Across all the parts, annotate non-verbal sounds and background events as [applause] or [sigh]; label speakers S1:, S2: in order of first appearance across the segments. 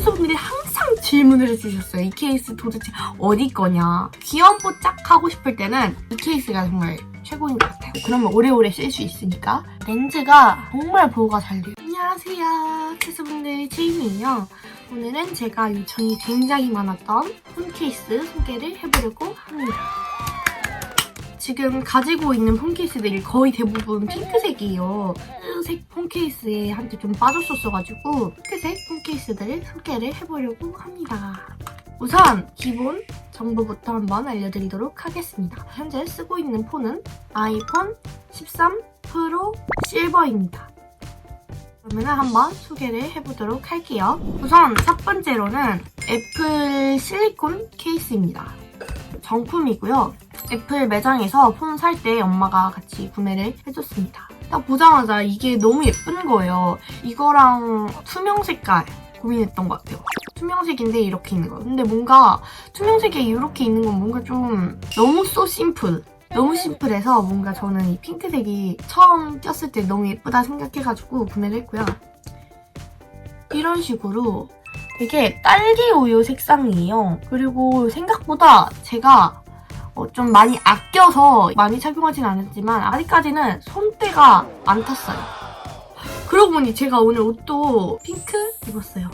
S1: 채소분들이 항상 질문을 해주셨어요. 이 케이스 도대체 어디 거냐. 귀여운 뽀짝 하고 싶을 때는 이 케이스가 정말 최고인 것 같아요. 그러면 오래오래 쓸 수 있으니까. 렌즈가 정말 보호가 잘 돼요. 안녕하세요. 채소분들 제이미예요. 오늘은 제가 요청이 굉장히 많았던 폰 케이스 소개를 해보려고 합니다. 지금 가지고 있는 폰 케이스들이 거의 대부분 핑크색이에요. 핑크색 폰 케이스에 한테 좀 빠졌었어가지고 핑크색 폰 케이스들을 소개를 해보려고 합니다. 우선 기본 정보부터 한번 알려드리도록 하겠습니다. 현재 쓰고 있는 폰은 아이폰 13 프로 실버입니다. 그러면 한번 소개를 해보도록 할게요. 우선 첫 번째로는 애플 실리콘 케이스입니다. 정품이고요. 애플 매장에서 폰 살 때 엄마가 같이 구매를 해줬습니다. 딱 보자마자 이게 너무 예쁜 거예요. 이거랑 투명 색깔 고민했던 것 같아요. 투명색인데 이렇게 있는 거. 근데 뭔가 투명색에 이렇게 있는 건 뭔가 좀 너무 소 심플. 너무 심플해서 뭔가 저는 이 핑크색이 처음 꼈을 때 너무 예쁘다 생각해가지고 구매를 했고요. 이런 식으로 되게 딸기 우유 색상이에요. 그리고 생각보다 제가 어, 좀 많이 아껴서 많이 착용하진 않았지만 아직까지는 손때가 안 탔어요. 그러고 보니 제가 오늘 옷도 핑크 입었어요.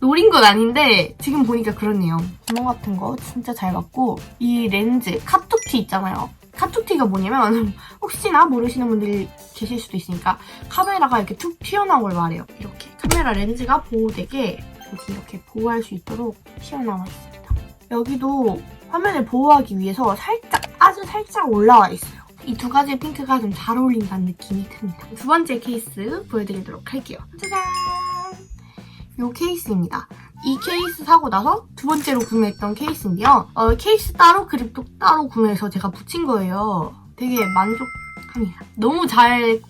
S1: 노린 건 아닌데 지금 보니까 그렇네요. 구멍 같은 거 진짜 잘 맞고 이 렌즈 카툭티 있잖아요. 카툭티가 뭐냐면 [laughs] 혹시나 모르시는 분들이 계실 수도 있으니까 카메라가 이렇게 툭 튀어나온 걸 말해요. 이렇게 카메라 렌즈가 보호되게 여기 이렇게 보호할 수 있도록 튀어나와 있습니다. 여기도 화면을 보호하기 위해서 살짝 아주 살짝 올라와 있어요. 이 두 가지 핑크가 좀 잘 어울린다는 느낌이 듭니다. 두 번째 케이스 보여드리도록 할게요. 짜잔! 이 케이스입니다. 이 케이스 사고 나서 두 번째로 구매했던 케이스인데요. 어, 케이스 따로 그립톡 따로 구매해서 제가 붙인 거예요. 되게 만족합니다. 너무 잘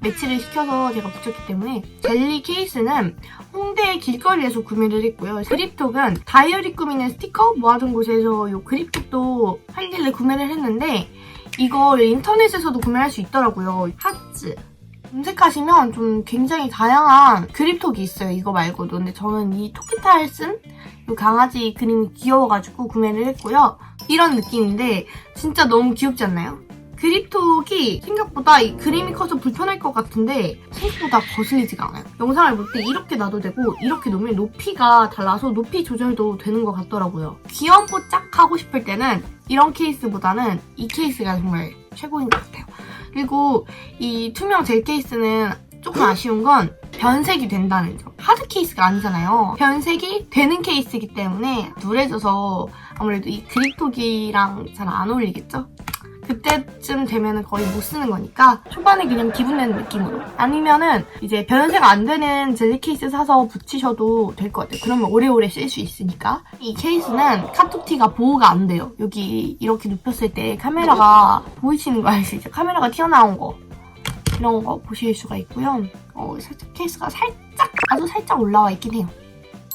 S1: 매치를 시켜서 제가 붙였기 때문에 젤리 케이스는 홍대 길거리에서 구매를 했고요. 그립톡은 다이어리 꾸미는 스티커 모아둔 곳에서 이 그립톡도 할 일을 구매를 했는데 이거 인터넷에서도 구매할 수 있더라고요. 하츠 검색하시면 좀 굉장히 다양한 그립톡이 있어요. 이거 말고도. 근데 저는 이 토끼탈 쓴이 강아지 그림이 귀여워가지고 구매를 했고요. 이런 느낌인데 진짜 너무 귀엽지 않나요? 그립톡이 생각보다 이 그림이 커서 불편할 것 같은데 생각보다 거슬리지가 않아요. 영상을 볼 때 이렇게 놔도 되고 이렇게 놓으면 높이가 달라서 높이 조절도 되는 것 같더라고요. 귀여운 뽀짝 하고 싶을 때는 이런 케이스보다는 이 케이스가 정말 최고인 것 같아요. 그리고 이 투명 젤 케이스는 조금 아쉬운 건 변색이 된다는 점. 하드 케이스가 아니잖아요. 변색이 되는 케이스이기 때문에 누래져서 아무래도 이 그립톡이랑 잘 안 어울리겠죠? 그때쯤 되면은 거의 못 쓰는 거니까 초반에 그냥 기분 내는 느낌으로 아니면은 이제 변색 안 되는 젤리 케이스 사서 붙이셔도 될 것 같아요. 그러면 오래오래 쓸 수 있으니까 이 케이스는 카톡티가 보호가 안 돼요. 여기 이렇게 눕혔을 때 카메라가 보이시는 거 아시죠? 카메라가 튀어나온 거 이런 거 보실 수가 있고요. 어, 살짝 케이스가 살짝 아주 살짝 올라와 있긴 해요.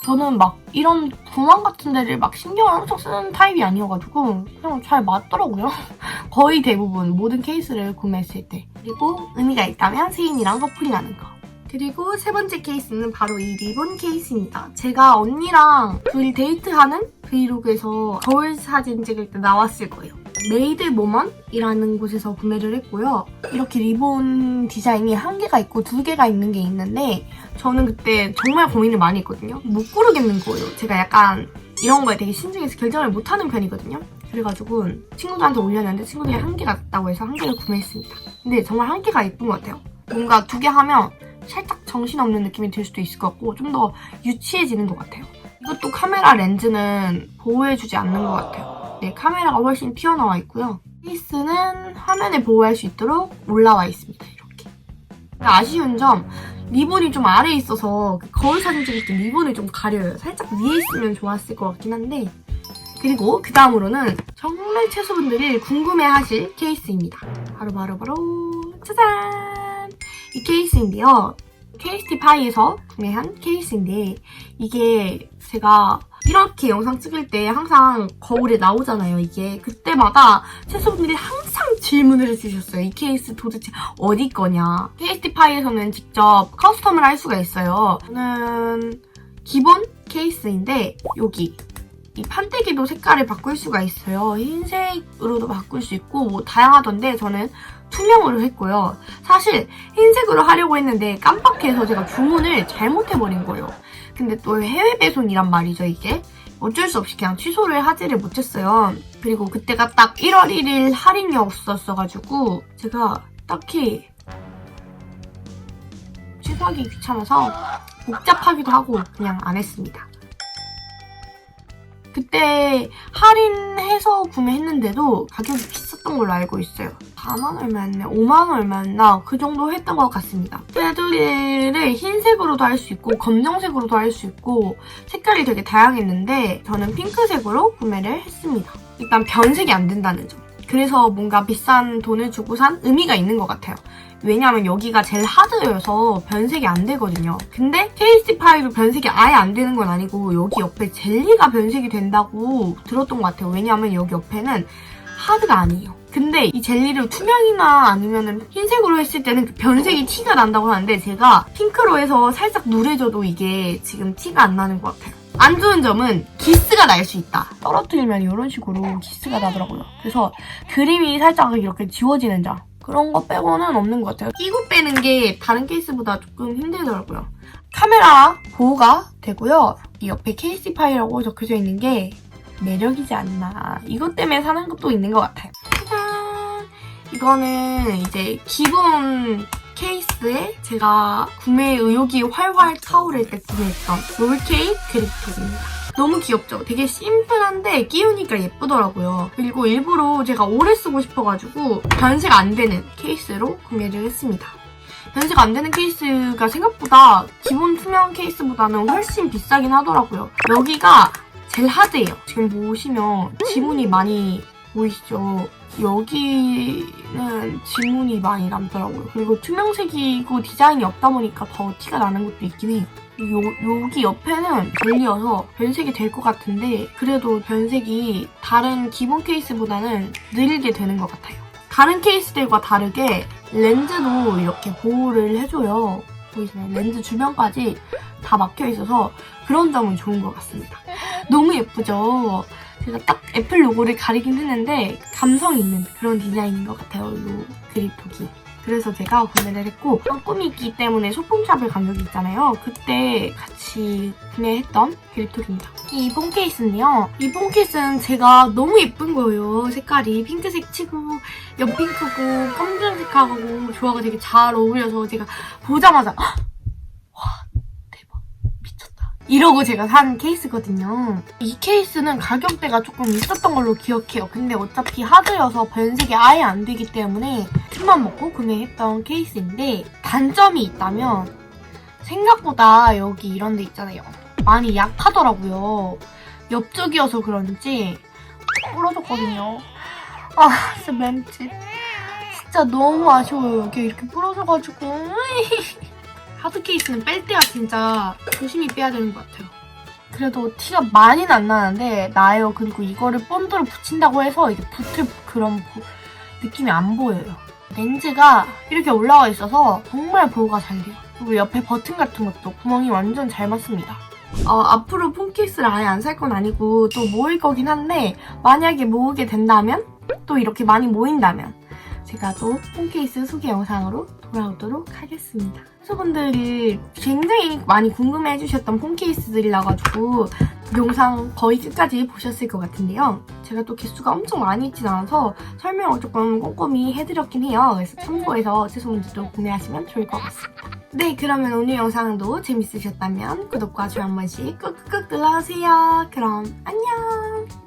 S1: 저는 막 이런 구멍 같은 데를 막 신경을 엄청 쓰는 타입이 아니어가지고 그냥 잘 맞더라고요. [laughs] 거의 대부분 모든 케이스를 구매했을 때. 그리고 의미가 있다면 세인이랑 커플이 나는 거. 그리고 세 번째 케이스는 바로 이 리본 케이스입니다. 제가 언니랑 둘이 데이트하는 브이로그에서 거울 사진 찍을 때 나왔을 거예요. 메이드 모먼이라는 곳에서 구매를 했고요. 이렇게 리본 디자인이 한 개가 있고 두 개가 있는 게 있는데 저는 그때 정말 고민을 많이 했거든요. 못 고르겠는 거예요. 제가 약간 이런 거에 되게 신중해서 결정을 못하는 편이거든요. 그래가지고 친구들한테 올렸는데 친구들이 한 개가 있다고 해서 한 개를 구매했습니다. 근데 정말 한 개가 예쁜 것 같아요. 뭔가 두 개 하면 살짝 정신없는 느낌이 들 수도 있을 것 같고 좀 더 유치해지는 것 같아요. 이것도 카메라 렌즈는 보호해주지 않는 것 같아요. 네, 카메라가 훨씬 튀어나와 있고요. 케이스는 화면에 보호할 수 있도록 올라와 있습니다. 이렇게. 아쉬운 점 리본이 좀 아래에 있어서 그 거울 사진 찍을 때 리본을 좀 가려요. 살짝 위에 있으면 좋았을 것 같긴 한데 그리고 그 다음으로는 정말 채소분들이 궁금해하실 케이스입니다. 바로 바로 바로 짜잔! 이 케이스인데요. KST파이에서 구매한 케이스인데 이게 제가 이렇게 영상 찍을 때 항상 거울에 나오잖아요, 이게. 그때마다 채소분들이 항상 질문을 해주셨어요. 이 케이스 도대체 어디 거냐. KST파이에서는 직접 커스텀을 할 수가 있어요. 저는 기본 케이스인데 여기 이 판때기도 색깔을 바꿀 수가 있어요. 흰색으로도 바꿀 수 있고 뭐 다양하던데 저는 투명으로 했고요. 사실 흰색으로 하려고 했는데 깜빡해서 제가 주문을 잘못해버린 거예요. 근데 또 해외 배송이란 말이죠 이게. 어쩔 수 없이 그냥 취소를 하지를 못했어요. 그리고 그때가 딱 1월 1일 할인이 없었어가지고 제가 딱히 취소하기 귀찮아서 복잡하기도 하고 그냥 안 했습니다. 그때 할인해서 구매했는데도 가격이 비쌌던 걸로 알고 있어요. 4만 얼마였나? 5만 얼마였나? 그 정도 했던 것 같습니다. 테두리를 흰색으로도 할 수 있고 검정색으로도 할 수 있고 색깔이 되게 다양했는데 저는 핑크색으로 구매를 했습니다. 일단 변색이 안 된다는 점. 그래서 뭔가 비싼 돈을 주고 산 의미가 있는 것 같아요. 왜냐하면 여기가 제일 하드여서 변색이 안 되거든요. 근데 KC5도 변색이 아예 안 되는 건 아니고 여기 옆에 젤리가 변색이 된다고 들었던 것 같아요. 왜냐하면 여기 옆에는 하드가 아니에요. 근데 이 젤리를 투명이나 아니면 흰색으로 했을 때는 그 변색이 티가 난다고 하는데 제가 핑크로 해서 살짝 누래져도 이게 지금 티가 안 나는 것 같아요. 안 좋은 점은 기스가 날 수 있다. 떨어뜨리면 이런 식으로 기스가 나더라고요. 그래서 그림이 살짝 이렇게 지워지는 점. 그런 거 빼고는 없는 것 같아요. 끼고 빼는 게 다른 케이스보다 조금 힘들더라고요. 카메라 보호가 되고요. 이 옆에 케이스 파이라고 적혀져 있는 게 매력이지 않나. 이것 때문에 사는 것도 있는 것 같아요. 짜잔! 이거는 이제 기본 케이스에 제가 구매 의욕이 활활 타오를 때 구매했던 롤케이크 그립톡입니다. 너무 귀엽죠? 되게 심플한데 끼우니까 예쁘더라고요. 그리고 일부러 제가 오래 쓰고 싶어가지고 변색 안 되는 케이스로 구매를 했습니다. 변색 안 되는 케이스가 생각보다 기본 투명 케이스보다는 훨씬 비싸긴 하더라고요. 여기가 제일 하드예요. 지금 보시면 지문이 많이 보이시죠? 여기는 지문이 많이 남더라고요. 그리고 투명색이고 디자인이 없다 보니까 더 티가 나는 것도 있긴 해요. 요, 여기 옆에는 젤리여서 변색이 될 것 같은데 그래도 변색이 다른 기본 케이스보다는 느리게 되는 것 같아요. 다른 케이스들과 다르게 렌즈도 이렇게 보호를 해줘요. 보이시나요? 렌즈 주변까지 다 막혀 있어서 그런 점은 좋은 것 같습니다. 너무 예쁘죠? 제가 딱 애플 로고를 가리긴 했는데 감성 있는 그런 디자인인 것 같아요. 이 그립톡이. 그래서 제가 구매를 했고 꿈이 있기 때문에 소품샵을 간 적이 있잖아요. 그때 같이 구매했던 그립톡입니다. 이폰 케이스인데요. 이폰 케이스는 제가 너무 예쁜 거예요. 색깔이 핑크색 치고 연핑크고 검정색하고 조화가 되게 잘 어울려서 제가 보자마자 이러고 제가 산 케이스거든요. 이 케이스는 가격대가 조금 있었던 걸로 기억해요. 근데 어차피 하드여서 변색이 아예 안 되기 때문에 큰맘 먹고 구매했던 케이스인데 단점이 있다면 생각보다 여기 이런 데 있잖아요. 많이 약하더라고요. 옆쪽이어서 그런지 부러졌거든요. 아, 진짜 멘트. 진짜 너무 아쉬워요. 이게 이렇게 부러져가지고. 하드 케이스는 뺄 때야 진짜 조심히 빼야 되는 것 같아요. 그래도 티가 많이는 안 나는데 나요. 그리고 이거를 본드로 붙인다고 해서 이게 붙을 그런 보- 느낌이 안 보여요. 렌즈가 이렇게 올라와 있어서 정말 보호가 잘 돼요. 그리고 옆에 버튼 같은 것도 구멍이 완전 잘 맞습니다. 어, 앞으로 폰 케이스를 아예 안 살 건 아니고 또 모을 거긴 한데 만약에 모으게 된다면 또 이렇게 많이 모인다면 제가 또 폰 케이스 소개 영상으로 돌아오도록 하겠습니다. 소분들이 굉장히 많이 궁금해 해주셨던 폰 케이스들이라 가지고 영상 거의 끝까지 보셨을 것 같은데요. 제가 또 개수가 엄청 많이 있진 않아서 설명을 조금 꼼꼼히 해드렸긴 해요. 그래서 참고해서 채소분들도 구매하시면 좋을 것 같습니다. 네, 그러면 오늘 영상도 재밌으셨다면 구독과 좋아요 한 번씩 꾹꾹꾹 눌러주세요. 그럼 안녕!